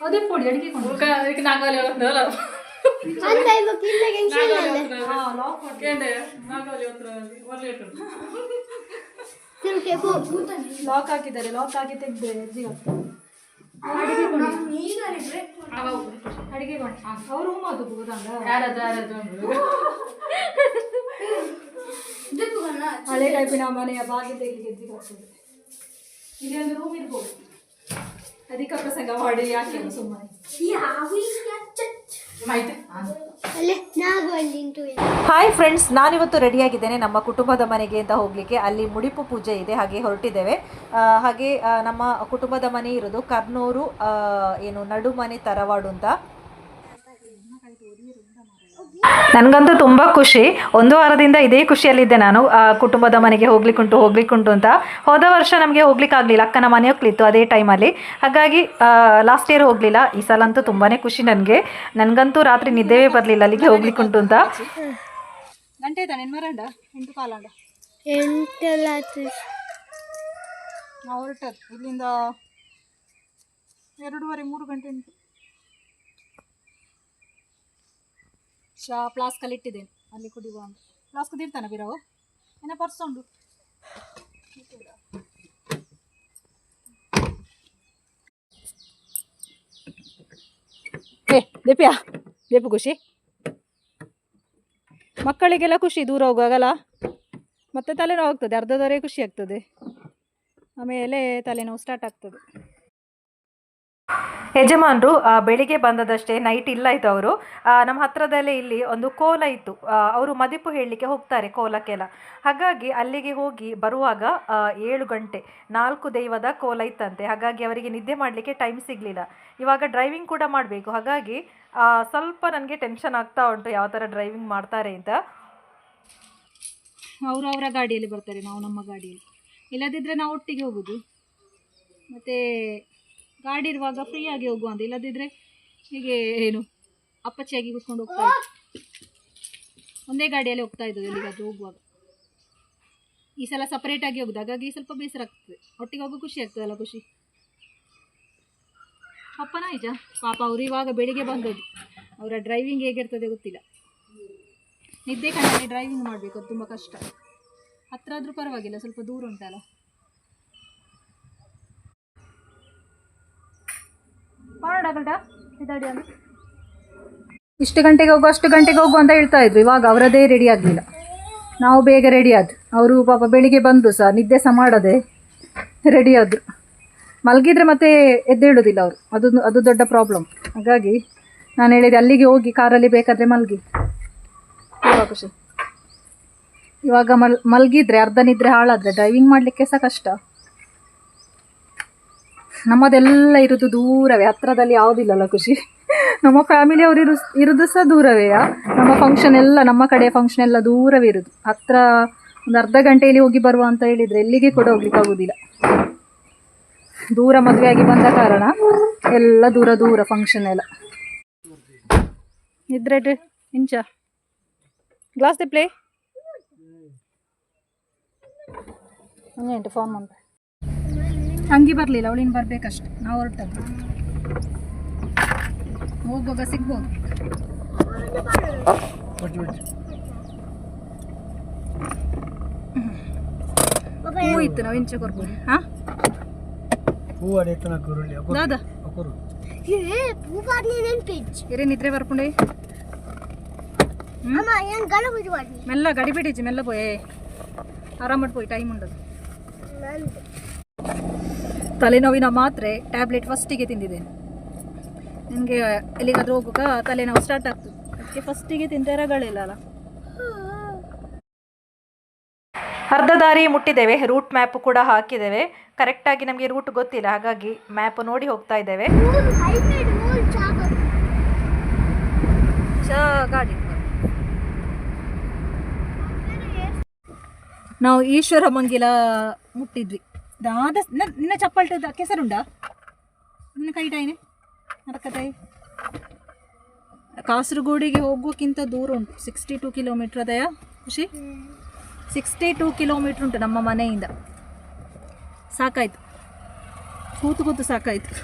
ಅದೇ ಪೊಡಿ ಅಡಿಗೆ ಕೊಂಡು. ಅದಕ್ಕೆ ತಿರುಕೆ ಲಾಕ್ ಹಾಕಿದ್ದಾರೆ ಲಾಕ್ ಹಾಕಿ ತೆಗ್ದ್ರೆ ಅಜ್ಜಿ ಅಡಿಗೆ ಅವ್ರ ಅಡಿಗೆ ಕೊಂಡು. ಅವ್ರು ರೂಮ್ ಅದು ಹೋದಂಗ ಯಾರದು ಯಾರದು ಹಳೆ ಟೈಪಿನ ಮನೆಯ ಬಾಗಿಲು ತೆಗಿಲಿಕ್ಕೆ ಎದ್ದಿಗೆ ಆಗ್ತದೆ ಇಲ್ಲಿ ಒಂದು ರೂಮ್ ಇರ್ಬೋದು. ಅಧಿಕ ಪ್ರಸಂಗ ಮಾಡಿ ಯಾಕೆ ಸುಮ್ಮನೆ. ಹಾಯ್ ಫ್ರೆಂಡ್ಸ್ ನಾನಿವತ್ತು ರೆಡಿಯಾಗಿದ್ದೇನೆ ನಮ್ಮ ಕುಟುಂಬದ ಮನೆಗೆ ಅಂತ ಹೋಗಲಿಕ್ಕೆ. ಅಲ್ಲಿ ಮುಡಿಪು ಪೂಜೆ ಇದೆ ಹಾಗೆ ಹೊರಟಿದ್ದೇವೆ. ಹಾಗೆ ನಮ್ಮ ಕುಟುಂಬದ ಮನೆ ಇರೋದು ಕರ್ನೂರು ಏನು ನಡುಮನೆ ತರವಾಡು ಅಂತ. ನನಗಂತೂ ತುಂಬ ಖುಷಿ. ಒಂದು ವಾರದಿಂದ ಇದೇ ಖುಷಿಯಲ್ಲಿದ್ದೆ ನಾನು. ಕುಟುಂಬದ ಮನೆಗೆ ಹೋಗ್ಲಿಕ್ಕುಂಟು ಹೋಗ್ಲಿಕ್ಕುಂಟು ಅಂತ. ಹೋದ ವರ್ಷ ನಮಗೆ ಹೋಗ್ಲಿಕ್ಕಾಗಲಿಲ್ಲ. ಅಕ್ಕನ ಮನೆ ಹೋಗ್ಲಿತ್ತು ಅದೇ ಟೈಮಲ್ಲಿ ಹಾಗಾಗಿ ಲಾಸ್ಟ್ ಇಯರ್ ಹೋಗಲಿಲ್ಲ. ಈ ಸಲ ಅಂತೂ ತುಂಬಾ ಖುಷಿ ನನಗೆ. ನನಗಂತೂ ರಾತ್ರಿ ನಿದ್ದೆವೇ ಬರಲಿಲ್ಲ. ಅಲ್ಲಿಗೆ ಹೋಗ್ಲಿಕ್ಕುಂಟು ಅಂತ. ಗಂಟೆ ಇಲ್ಲಿಂದ ಎರಡೂವರೆ ಮೂರು ಗಂಟೆ ಉಂಟು. ಶಾ, ಫ್ಲಾಸ್ಕಲ್ಲಿ ಇಟ್ಟಿದ್ದೇನೆ. ಅಲ್ಲಿ ಕುಡಿಯುವ ಅಂತ. ಫ್ಲಾಸ್ಕ್ ಇರ್ತಾನೆ ಬಿರವು? ಏನ ಪರ್ಸ್ ಏ, ದೀಪ್ಯಾ, ದೀಪು ಖುಷಿ? ಮಕ್ಕಳಿಗೆಲ್ಲ ಖುಷಿ, ದೂರ ಹೋಗುವಾಗಲ್ಲ? ಮತ್ತೆ ತಲೆನೋವು ಆಗ್ತದೆ ಅರ್ಧದವರೆಗೆ ಖುಷಿ ಆಗ್ತದೆ. ಆಮೇಲೆ ತಲೆನೋವು ಸ್ಟಾರ್ಟ್ ಆಗ್ತದೆ. ಯಜಮಾನರು ಬೆಳಿಗ್ಗೆ ಬಂದದಷ್ಟೇ ನೈಟ್ ಇಲ್ಲ ಇತ್ತು ಅವರು ನಮ್ಮ ಹತ್ರದಲ್ಲೇ ಇಲ್ಲಿ ಒಂದು ಕೋಲ ಇತ್ತು. ಅವರು ಮದಿಪು ಹೇಳಲಿಕ್ಕೆ ಹೋಗ್ತಾರೆ ಕೋಲಕ್ಕೆಲ್ಲ. ಹಾಗಾಗಿ ಅಲ್ಲಿಗೆ ಹೋಗಿ ಬರುವಾಗ ಏಳು ಗಂಟೆ ನಾಲ್ಕು ದೈವದ ಕೋಲ ಇತ್ತಂತೆ. ಹಾಗಾಗಿ ಅವರಿಗೆ ನಿದ್ದೆ ಮಾಡಲಿಕ್ಕೆ ಟೈಮ್ ಸಿಗಲಿಲ್ಲ. ಇವಾಗ ಡ್ರೈವಿಂಗ್ ಕೂಡ ಮಾಡಬೇಕು. ಹಾಗಾಗಿ ಸ್ವಲ್ಪ ನನಗೆ ಟೆನ್ಷನ್ ಆಗ್ತಾ ಉಂಟು ಯಾವ ಥರ ಡ್ರೈವಿಂಗ್ ಮಾಡ್ತಾರೆ ಅಂತ. ಅವರು ಅವರ ಗಾಡಿಯಲ್ಲಿ ಬರ್ತಾರೆ, ನಾವು ನಮ್ಮ ಗಾಡಿಯಲ್ಲಿ. ಇಲ್ಲದಿದ್ದರೆ ನಾವು ಒಟ್ಟಿಗೆ ಹೋಗೋದು. ಮತ್ತು ಗಾಡಿ ಇರುವಾಗ ಫ್ರೀಯಾಗಿ ಹೋಗುವ ಅಂತ, ಇಲ್ಲದಿದ್ರೆ ಹೀಗೆ ಏನು, ಅಪ್ಪಚ್ಚಿಯಾಗಿ ಕೂತ್ಕೊಂಡು ಹೋಗ್ತಾ. ಒಂದೇ ಗಾಡಿಯಲ್ಲಿ ಹೋಗ್ತಾ ಇದ್ದದ್ದು ಎಲ್ಲಿಗಾದ್ರೂ ಹೋಗುವಾಗ. ಈ ಸಲ ಆಗಿ ಹೋಗುದು, ಹಾಗಾಗಿ ಸ್ವಲ್ಪ ಬೇಸರ ಆಗ್ತದೆ. ಒಟ್ಟಿಗೆ ಹೋಗೋ ಖುಷಿ ಆಗ್ತದಲ್ಲ ಖುಷಿ? ಪಾಪ ನೈಜ ಪಾಪ ಅವರು ಇವಾಗ ಬೆಳಿಗ್ಗೆ ಬಂದದ್ದು. ಅವರ ಡ್ರೈವಿಂಗ್ ಹೇಗಿರ್ತದೆ ಗೊತ್ತಿಲ್ಲ. ನಿದ್ದೆ ಕಣ್ಣಲ್ಲಿ ಡ್ರೈವಿಂಗ್ ಮಾಡಬೇಕು, ಅದು ತುಂಬ ಕಷ್ಟ. ಹತ್ರ ಆದರೂ ಪರವಾಗಿಲ್ಲ, ಸ್ವಲ್ಪ ದೂರ ಉಂಟಲ್ಲ? ಹೊರಡಗಲ್ಟ ಇದಾಡಿ ಅಂತ ಇಷ್ಟು ಗಂಟೆಗೆ ಹೋಗು ಅಷ್ಟು ಗಂಟೆಗೆ ಹೋಗು ಅಂತ ಹೇಳ್ತಾ ಇದ್ರು. ಇವಾಗ ಅವರದೇ ರೆಡಿ ಆಗಲಿಲ್ಲ. ನಾವು ಬೇಗ ರೆಡಿ ಆದ್ರು ಅವರು ಪಾಪ ಬೆಳಿಗ್ಗೆ ಬಂದರು ಸಹ ನಿದ್ದೆ ಸಹ ಮಾಡದೆ ರೆಡಿ ಆದರು. ಮಲಗಿದ್ರೆ ಮತ್ತೆ ಎದ್ದೇಳೋದಿಲ್ಲ ಅವರು. ಅದು ಅದು ದೊಡ್ಡ ಪ್ರಾಬ್ಲಮ್ ಹಾಗಾಗಿ ನಾನು ಹೇಳಿದೆ ಅಲ್ಲಿಗೆ ಹೋಗಿ ಕಾರಲ್ಲಿ ಬೇಕಾದರೆ ಮಲಗಿ. ತುಂಬ ಖುಷಿ. ಇವಾಗ ಮಲ್ ಮಲಗಿದ್ರೆ ಅರ್ಧ ನಿದ್ರೆ ಹಾಳಾದ್ರೆ ಡ್ರೈವಿಂಗ್ ಮಾಡಲಿಕ್ಕೆ ಸಹ ಕಷ್ಟ. ನಮ್ಮದೆಲ್ಲ ಇರೋದು ದೂರವೇ, ಹತ್ರದಲ್ಲಿ ಯಾವುದಿಲ್ಲಲ್ಲ ಖುಷಿ. ನಮ್ಮ ಫ್ಯಾಮಿಲಿ ಅವರು ಇರು ಇರೋದು ಸಹ ದೂರವೇ ನಮ್ಮ ಫಂಕ್ಷನ್ ಎಲ್ಲ, ನಮ್ಮ ಕಡೆ ಫಂಕ್ಷನ್ ಎಲ್ಲ ದೂರವೇ ಇರೋದು. ಹತ್ರ ಒಂದು ಅರ್ಧ ಗಂಟೆಯಲ್ಲಿ ಹೋಗಿ ಬರುವ ಅಂತ ಹೇಳಿದರೆ ಎಲ್ಲಿಗೆ ಕೂಡ ಹೋಗ್ಲಿಕ್ಕೆ ಆಗೋದಿಲ್ಲ. ದೂರ ಮದುವೆಯಾಗಿ ಬಂದ ಕಾರಣ ಎಲ್ಲ ದೂರ ದೂರ ಫಂಕ್ಷನ್ ಎಲ್ಲ. ಇದ್ರೆ ಇಂಚ. ಗ್ಲಾಸ್ ಪ್ಲೇ ಹಂಗೆ ಮಾಡ್ದೆ ತಂಗಿ ಬರಲಿಲ್ಲ ಅವಳಿನ ಬರಬೇಕಷ್ಟೆ. ನಾವು ಹೊರಟ ಹೋಗುವಾಗ ಸಿಗ್ಬೋದು. ಹೂ ಇತ್ತು ನಾವು ಇಂಚೆ ಕೊರ್ಬೋದು ಹಾಂ? ದಾದಾ. ಇರೇ ನಿದ್ರೆ ಬರ್ಕೊಂಡೆ ಮೆಲ್ಲ ಗಡಿ ಬಿಡಿಜಿ ಮೆಲ್ಲ ಪೋಯೆ ಆರಾಮಾಗಿ ಪೋಯಿ ಟೈಮ್ ಉಂಡದು ತಲೆನೋವಿನ ಮಾತ್ರೆ ಟ್ಯಾಬ್ಲೆಟ್ ಫಸ್ಟಿಗೆ ತಿಂದಿದ್ದೇನೆ ನನಗೆ ಎಲ್ಲಿಗಾದ್ರೂ ಹೋಗುವಾಗ ತಲೆನೋವು ಸ್ಟಾರ್ಟ್ ಆಗ್ತದೆ. ಅದಕ್ಕೆ ಫಸ್ಟಿಗೆ ರಗಳಿಲ್ಲ ಅಲ್ಲ. ಅರ್ಧ ದಾರಿ ಮುಟ್ಟಿದ್ದೇವೆ ರೂಟ್ ಮ್ಯಾಪ್ ಕೂಡ ಹಾಕಿದ್ದೇವೆ. ಕರೆಕ್ಟಾಗಿ ನಮಗೆ ರೂಟ್ ಗೊತ್ತಿಲ್ಲ ಹಾಗಾಗಿ ಮ್ಯಾಪ್ ನೋಡಿ ಹೋಗ್ತಾ ಇದ್ದೇವೆ. ಗಾಡಿ ನಾವು ಈಶ್ವರ ಮಂಗಿಲ ಮುಟ್ಟಿದ್ವಿ. ದಾದ ನಿನ್ನ ಚಪ್ಪಲ್ಟದ ಕೆಸರುಂಡಾ ನಿನ್ನ ಕಾಸರಗೋಡಿಗೆ ಹೋಗೋಕ್ಕಿಂತ ದೂರ ಉಂಟು. ಸಿಕ್ಸ್ಟಿ ಟೂ ಕಿಲೋಮೀಟ್ರ್ ಅದಯ ಖುಷಿ? ಸಿಕ್ಸ್ಟಿ ಟೂ ಕಿಲೋಮೀಟ್ರ್ ಉಂಟು ನಮ್ಮ ಮನೆಯಿಂದ. ಸಾಕಾಯ್ತು. ಕೂತು ಕೂತು ಸಾಕಾಯ್ತು.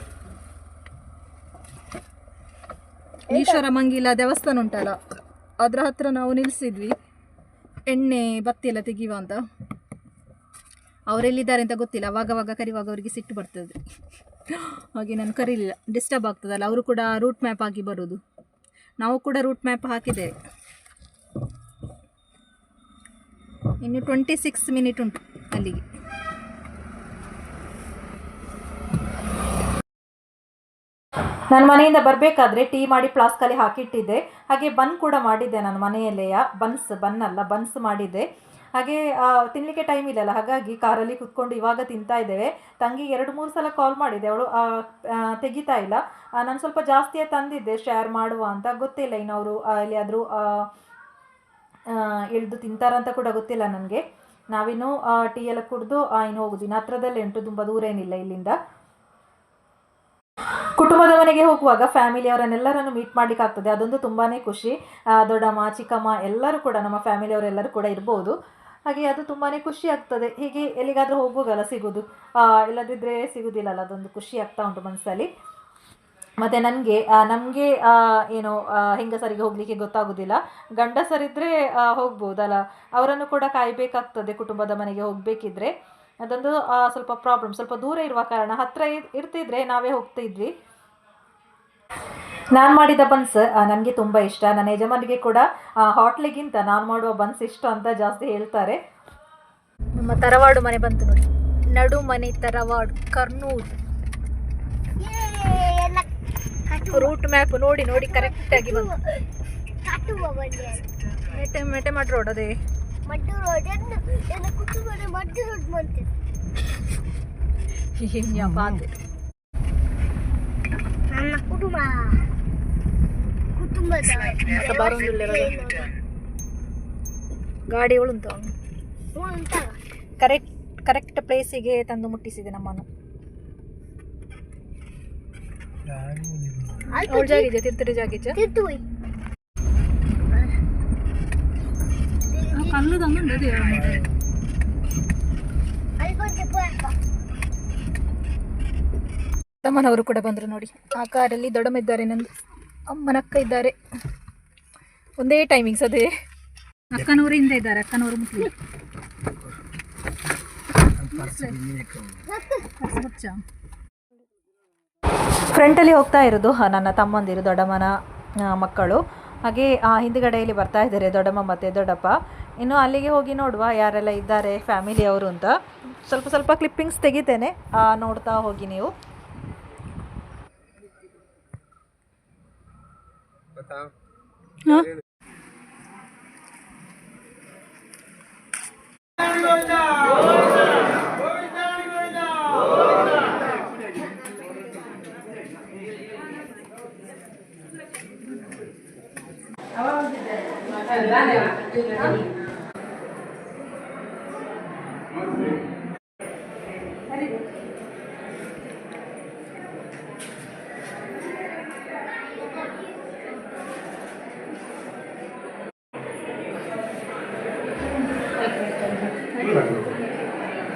ಈಶ್ವರ ಮಂಗಿಲ ದೇವಸ್ಥಾನ ಉಂಟಲ್ಲ? ಅದರ ಹತ್ರ ನಾವು ನಿಲ್ಲಿಸಿದ್ವಿ ಎಣ್ಣೆ, ಬತ್ತಿ ಎಲ್ಲ ತೆಗೀವ ಅಂತ. ಅವರೆಲ್ಲಿದ್ದಾರೆ ಅಂತ ಗೊತ್ತಿಲ್ಲ. ಅವಾಗವಾಗ ಕರಿವಾಗ ಅವರಿಗೆ ಸಿಟ್ಟು ಬರ್ತದೆ. ಹಾಗೆ ನಾನು ಕರೀಲಿಲ್ಲ. ಡಿಸ್ಟರ್ಬ್ ಆಗ್ತದಲ್ಲ, ಅವರು ಕೂಡ ರೂಟ್ ಮ್ಯಾಪ್ ಆಗಿ ಬರೋದು. ನಾವು ಕೂಡ ರೂಟ್ ಮ್ಯಾಪ್ ಹಾಕಿದ್ದೇವೆ. ಇನ್ನು ಟ್ವೆಂಟಿ ಸಿಕ್ಸ್ ಮಿನಿಟ್ ಉಂಟು ಅಲ್ಲಿಗೆ. ನಾನು ಮನೆಯಿಂದ ಬರಬೇಕಾದ್ರೆ ಟೀ ಮಾಡಿ ಫ್ಲಾಸ್ಕಲ್ಲಿ ಹಾಕಿಟ್ಟಿದ್ದೆ. ಹಾಗೆ ಬನ್ ಕೂಡ ಮಾಡಿದ್ದೆ ನಾನು ಮನೆಯಲ್ಲೇ ಬನ್ಸ್ ಬನ್ ಅಲ್ಲ ಬನ್ಸ್ ಮಾಡಿದ್ದೆ. ಹಾಗೆ ತಿನ್ನಲಿಕ್ಕೆ ಟೈಮ್ ಇಲ್ಲಲ್ಲ. ಹಾಗಾಗಿ ಕಾರಲ್ಲಿ ಕುತ್ಕೊಂಡು ಇವಾಗ ತಿಂತಾ ಇದ್ದೇವೆ. ತಂಗಿ ಎರಡು, ಮೂರು ಸಲ ಕಾಲ್ ಮಾಡಿದೆ. ಅವಳು ತೆಗಿತಾ ಇಲ್ಲ. ನಾನು ಸ್ವಲ್ಪ ಜಾಸ್ತಿಯೇ ತಂದಿದ್ದೆ. ಶೇರ್ ಮಾಡುವ ಅಂತ. ಗೊತ್ತಿಲ್ಲ ಇನ್ನು ಅವರು ಎಲ್ಲಿಯಾದರೂ ಇಳಿದು ತಿಂತಾರಂತ ಕೂಡ ಗೊತ್ತಿಲ್ಲ ನನಗೆ. ನಾವಿನ್ನು ಟೀ ಎಲ್ಲ ಕುಡಿದು ಇನ್ನು ಹೋಗುದಿನ ಹತ್ರದಲ್ಲೇ ಉಂಟು. ತುಂಬ ದೂರ ಏನಿಲ್ಲ ಇಲ್ಲಿಂದ. ಕುಟುಂಬದ ಮನೆಗೆ ಹೋಗುವಾಗ ಫ್ಯಾಮಿಲಿಯವರನ್ನೆಲ್ಲರನ್ನು ಮೀಟ್ ಮಾಡ್ಲಿಕ್ಕೆ ಆಗ್ತದೆ. ಅದೊಂದು ತುಂಬಾ ಖುಷಿ. ದೊಡ್ಡಮ್ಮ, ಚಿಕ್ಕಮ್ಮ ಎಲ್ಲರೂ ಕೂಡ, ನಮ್ಮ ಫ್ಯಾಮಿಲಿ ಅವರೆಲ್ಲರೂ ಕೂಡ ಇರ್ಬೋದು. ಹಾಗೆ ಅದು ತುಂಬಾ ಖುಷಿ ಆಗ್ತದೆ. ಹೀಗೆ ಎಲ್ಲಿಗಾದರೂ ಹೋಗುವಾಗಲ್ಲ ಸಿಗೋದು. ಇಲ್ಲದಿದ್ದರೆ ಸಿಗೋದಿಲ್ಲಲ್ಲ, ಅದೊಂದು ಖುಷಿ ಆಗ್ತಾ ಉಂಟು ಮನಸ್ಸಲ್ಲಿ. ಮತ್ತು ನನಗೆ ನಮಗೆ ಏನು ಹೆಂಗಸರಿಗೆ ಹೋಗಲಿಕ್ಕೆ ಗೊತ್ತಾಗೋದಿಲ್ಲ. ಗಂಡಸರಿದ್ದರೆ ಹೋಗ್ಬೋದಲ್ಲ. ಅವರನ್ನು ಕೂಡ ಕಾಯಬೇಕಾಗ್ತದೆ ಕುಟುಂಬದ ಮನೆಗೆ ಹೋಗಬೇಕಿದ್ರೆ. ಅದೊಂದು ಸ್ವಲ್ಪ ಪ್ರಾಬ್ಲಮ್ ಸ್ವಲ್ಪ ದೂರ ಇರುವ ಕಾರಣ ಹತ್ತಿರ ಇರ್ತಿದ್ರೆ ನಾವೇ ಹೋಗ್ತಿದ್ವಿ ನಾನು ಮಾಡಿದ ಬನ್ಸ್ ನನಗೆ ತುಂಬ ಇಷ್ಟ. ನನ್ನ ಯಜಮಾನಿಗೆ ಕೂಡ ಹಾಟ್ಲಿಗಿಂತ ನಾನು ಮಾಡುವ ಬನ್ಸ್ ಇಷ್ಟ ಅಂತ ಜಾಸ್ತಿ ಹೇಳ್ತಾರೆ. ನಮ್ಮ ತರವಾಡು ಮನೆ ಬಂತು ನೋಡಿ. ನಡು ಮನೆ ತರವಾಡು ಕರ್ನೂಲ್. ರೂಟ್ ಮ್ಯಾಪ್ ನೋಡಿ ನೋಡಿ ಕರೆಕ್ಟಾಗಿ ಬಂತು. ಕಟ್ಟುವ ಬಂದೆ ಮೆಟೆ ಮಾಡಿ ರೋಡ್ ಅದೇ. ಬಾಂಧೆ ನನ್ನ ಬಂತೆ ಕುಟುಂಬ. ಗಾಡಿ ಉಳುಂತು ಕರೆಕ್ಟ್ ಕರೆಕ್ಟ್ ಪ್ಲೇಸಿಗೆ ತಂದು ಮುಟ್ಟಿಸಿದೆ ನಮ್ಮನ್ನು. ಅಮ್ಮನವರು ತಿರ್ತರಿ ಕಲ್ಲು ತಮ್ಮನವರು ಕೂಡ ಬಂದರು ನೋಡಿ. ಆ ಕಾರಲ್ಲಿ ದೊಡ್ಡಮ್ಮ ಇದ್ದಾರೆ ನಂದು. ಅಮ್ಮನಕ್ಕ ಇದ್ದಾರೆ ಒಂದೇ ಟೈಮಿಂಗ್ಸ್ ಅದೇ. ಅಕ್ಕನೂರಿಂದ ಇದ್ದಾರೆ ಹುಚ್ಚ. ಫ್ರಂಟಲ್ಲಿ ಹೋಗ್ತಾ ಇರೋದು ನನ್ನ ತಮ್ಮಂದಿರು, ದೊಡ್ಡಮ್ಮನ ಮಕ್ಕಳು. ಹಾಗೆ, ಆ, ಹಿಂದ್ಗಡೆಯಲ್ಲಿ ಬರ್ತಾ ಇದ್ದಾರೆ, ದೊಡ್ಡಮ್ಮ ಮತ್ತೆ ದೊಡ್ಡಪ್ಪ. ಇನ್ನು ಅಲ್ಲಿಗೆ ಹೋಗಿ ನೋಡುವ ಯಾರೆಲ್ಲ ಇದ್ದಾರೆ ಫ್ಯಾಮಿಲಿ ಅವರು ಅಂತ. ಸ್ವಲ್ಪ ಸ್ವಲ್ಪ ಕ್ಲಿಪ್ಪಿಂಗ್ಸ್ ತೆಗಿತೇನೆ. ನೋಡ್ತಾ ಹೋಗಿ ನೀವು. बताओ हाँ?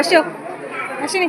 ಅಶೋ ಅಶ್ವಿನಿ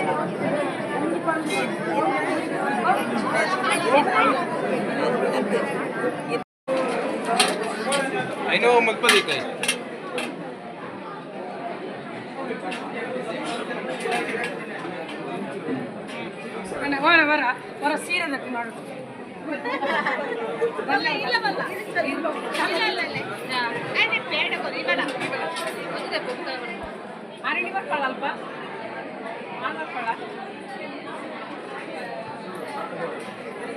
ಎಂತ ಯಾನೆ ಯಾವತ್ತ I know magpalikay. ವರ ವರ ವರ ಸೀರೆ ಮಾಡು ಅರಳಿ ಬರ್ತಾಳ ಅಲ್ಪ ಬರ್ತಾಳ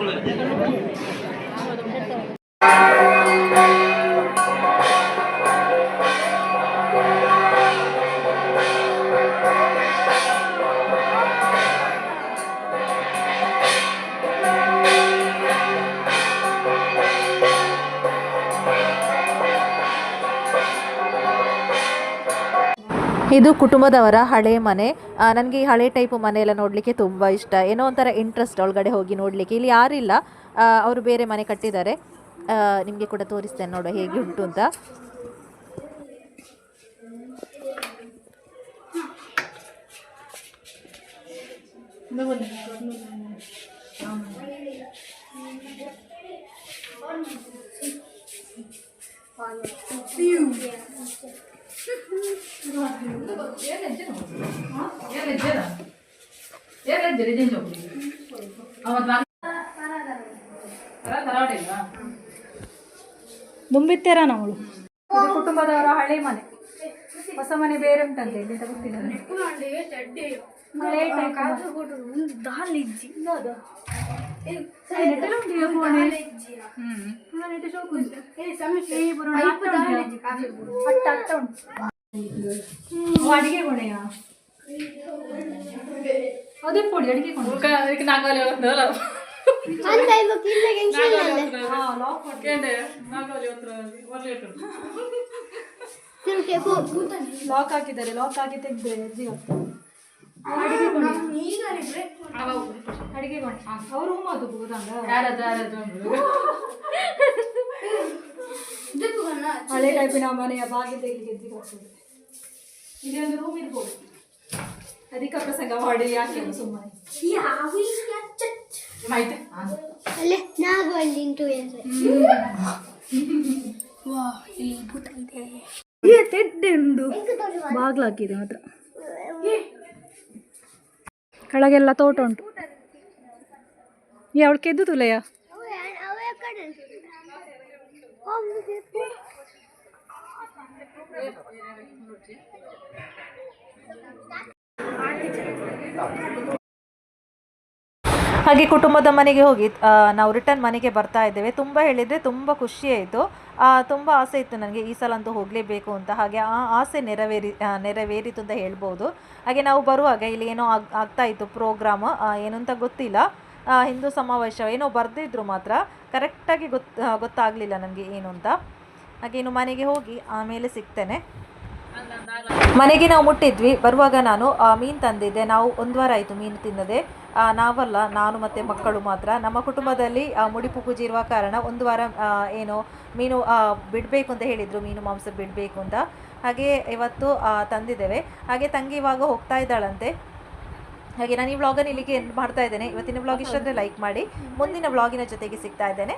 போல ಇದು ಕುಟುಂಬದವರ ಹಳೆ ಮನೆ. ನನಗೆ ಈ ಹಳೆ ಟೈಪ್ ಮನೆ ಎಲ್ಲ ನೋಡಲಿಕ್ಕೆ ತುಂಬ ಇಷ್ಟ. ಏನೋ ಒಂಥರ ಇಂಟ್ರೆಸ್ಟ್ ಒಳಗಡೆ ಹೋಗಿ ನೋಡಲಿಕ್ಕೆ. ಇಲ್ಲಿ ಯಾರಿಲ್ಲ ಅವರು ಬೇರೆ ಮನೆ ಕಟ್ಟಿದ್ದಾರೆ. ನಿಮಗೆ ಕೂಡ ತೋರಿಸ್ತೇನೆ ನೋಡುವ ಹೇಗೆ ಉಂಟು ಅಂತ. ದುಂಬಿತ್ತೇರ ನವಳು ಇದು ಕುಟುಂಬದವರ ಹಳೆ ಮನೆ ಹೊಸ ಮನೆ ಬೇರೆ ಉಂಟಂತೆ ಇಲ್ಲಿ ಅಂತ ಗೊತ್ತಿಲ್ಲ ನನಗೆ. ಹಳೆ type ಮನೆ. ಏ, ನೆಟ್ಟಲೆ ಉಂಟು ಈ ಕೋಣೆ. ಹ್ಮ್. ಹಾ, ನೆಟ್ಟೆ ಶೋಕು ಉಂಟು. ಏ, ಬರೋಣ, ಅಟ್ಟ ಉಂಟು. ಅಟ್ಟ, ಅಟ್ಟ ಉಂಟು. ಓ, ಅಡಿಗೆ ಕೋಣೆಯಾ ಅದೇ ಪೊಡಿ ಅಡಿಗೆ ಕೋಣೆ ಇದಕ್ಕೆ ನಾಗವಲ್ಲಿ ಹೋಗ್ತದಲ್ಲ ಅಂತ ಇವಾಗ ಇಲ್ಲಿಗೆ ಹಾ ಲಾಕ್ ಮಾಡಿ ಕೇಂದ್ರ ನಾಗವಲ್ಲಿ ಹತ್ರ ಒರ್ಲಿ ಇಟ್ಟು. ತಿರುಗಿ ಲಾಕ್ ಹಾಕಿದ್ದಾರೆ ಲಾಕ್ ಹಾಕಿ ತೆಗ್ದೆ ಎಜ್ಜಿಗೆ ಹಾಕ್ತಾರೆ. ಅಡಿಗೆ ಕೋಣೆ ಅಡಿಗೆ ಕೋಣೆ ಅವ್ರ ರೂಮ್ ಅದು ಗೋದಂಗ ಯಾರದು ಯಾರದು ಹಳೆ ಟೈಪಿನ ಮನೆಯ ಬಾಗಿಲು ತೆಗಿಲಿಕ್ಕೆ ಎಜ್ಜಿಗೆ ಹಾಕ್ತದೆ ಒಂದು ರೂಮ್ ಇರ್ಬೋದು. ಅದಕ್ಕೆ ಪ್ರಸಂಗ ಮಾಡಿ ಯಾಕೆ ಸುಮ್ಮನೆ. ಮಾಹಿತಿ ಅಲ್ಲೇ ನಾವು ಅಲ್ಲಿ ಇದೆ. ತೆಡ್ಡೆ ಉಂಡು ಬಾಗ್ಲು ಹಾಕಿದೆ ಮಾತ್ರ. ಕೆಳಗೆಲ್ಲ ತೋಟ ಉಂಟು. ಅವಳು ಕೆದ್ದು ತುಲೆಯ ಅವೇ ಕಡೆ ಹಾಗೆ ಕುಟುಂಬದ ಮನೆಗೆ ಹೋಗಿ ನಾವು ರಿಟರ್ನ್ ಮನೆಗೆ ಬರ್ತಾ ಇದ್ದೇವೆ. ತುಂಬ ಹೇಳಿದರೆ ತುಂಬ ಖುಷಿ ಆಯಿತು. ತುಂಬ ಆಸೆ ಇತ್ತು ನನಗೆ ಈ ಸಲ ಅಂತೂ ಹೋಗಲೇಬೇಕು ಅಂತ. ಹಾಗೆ ಆ ಆಸೆ ನೆರವೇರಿ ನೆರವೇರಿತು ಅಂತ ಹೇಳ್ಬೋದು. ಹಾಗೆ ನಾವು ಬರುವಾಗ ಇಲ್ಲಿ ಏನೋ ಆಗ್, ಆಗ್ತಾ ಇತ್ತು ಪ್ರೋಗ್ರಾಮ್ ಏನು ಅಂತ ಗೊತ್ತಿಲ್ಲ. ಹಿಂದೂ ಸಮಾವೇಶ ಏನೋ ಬರೆದಿದ್ರು ಮಾತ್ರ. ಕರೆಕ್ಟಾಗಿ ಗೊತ್ತು ಗೊತ್ತಾಗಲಿಲ್ಲ ನನಗೆ ಏನು ಅಂತ. ಹಾಗೆ ಇನ್ನು ಮನೆಗೆ ಹೋಗಿ ಆಮೇಲೆ ಸಿಗ್ತೇನೆ. ಮನೆಗೆ ನಾವು ಮುಟ್ಟಿದ್ವಿ. ಬರುವಾಗ ನಾನು ಮೀನು ತಂದಿದ್ದೆ. ನಾವು ಒಂದು ವಾರ ಆಯಿತು ಮೀನು ತಿನ್ನದೆ. ಆ, ನಾವಲ್ಲ ನಾನು ಮತ್ತು ಮಕ್ಕಳು ಮಾತ್ರ. ನಮ್ಮ ಕುಟುಂಬದಲ್ಲಿ ಆ, ಮುಡಿಪು ಪೂಜೆ ಇರುವ ಕಾರಣ ಒಂದು ವಾರ ಏನು ಮೀನು ಬಿಡಬೇಕು ಅಂತ ಹೇಳಿದರು. ಮೀನು ಮಾಂಸ ಬಿಡಬೇಕು ಅಂತ. ಹಾಗೆ ಇವತ್ತು ತಂದಿದ್ದೇವೆ. ಹಾಗೆ ತಂಗಿ ಇವಾಗ ಹೋಗ್ತಾ ಇದ್ದಾಳಂತೆ. ಹಾಗೆ ನಾನು ಈ ವ್ಲಾಗನ್ನು ಇಲ್ಲಿಗೆ ಎಂಡ್ ಮಾಡ್ತಾ ಇದ್ದೇನೆ. ಇವತ್ತಿನ ವ್ಲಾಗ್ ಇಷ್ಟಂದರೆ ಲೈಕ್ ಮಾಡಿ. ಮುಂದಿನ ವ್ಲಾಗಿನ ಜೊತೆಗೆ ಸಿಗ್ತಾ ಇದ್ದೇನೆ.